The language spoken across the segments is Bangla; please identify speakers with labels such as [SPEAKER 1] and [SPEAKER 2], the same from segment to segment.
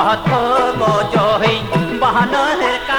[SPEAKER 1] বাহাত জহিন বাহানের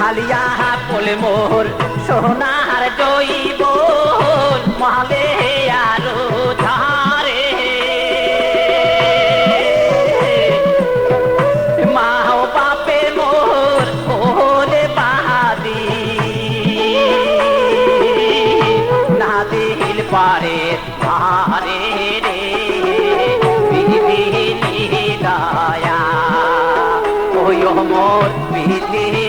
[SPEAKER 1] হালিয়া পোলে মোর সোনার জৈব মহালে আরও ধারে। মা বাপে মোর ওলে বাহাদি না দিল পারে মারে রে। বিধি দয়া ওই মোর বিধি।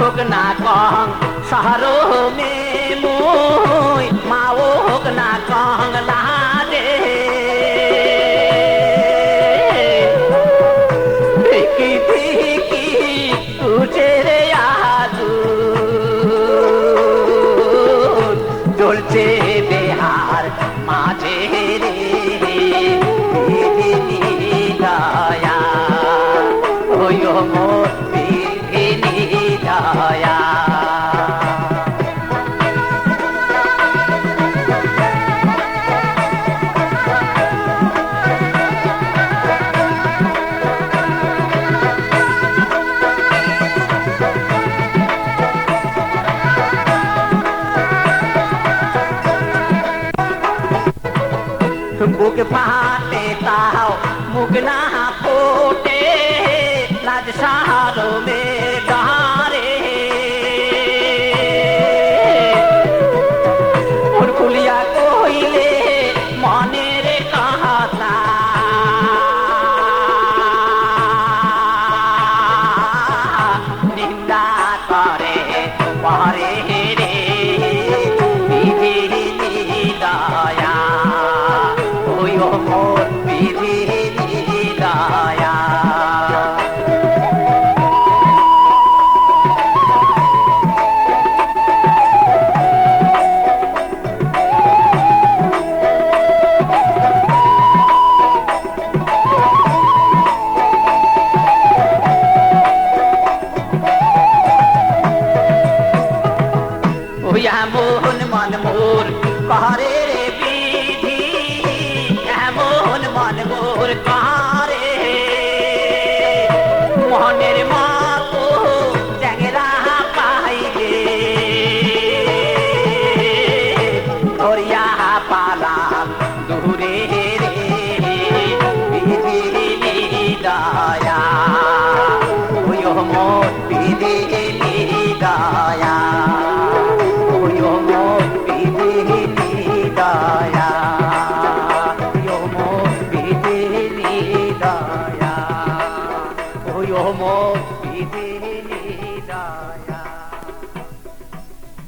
[SPEAKER 1] হোক না কং শহরো মে মুই, মাও হোক না কং লাদে ভিকি ভিকি, তুঝে রে আদু চলছে বেহার মাঝে রে দয়া। ওই মোর मुग पहा तेता हो मुगना पोटे মোহন মন মোর কারে somos y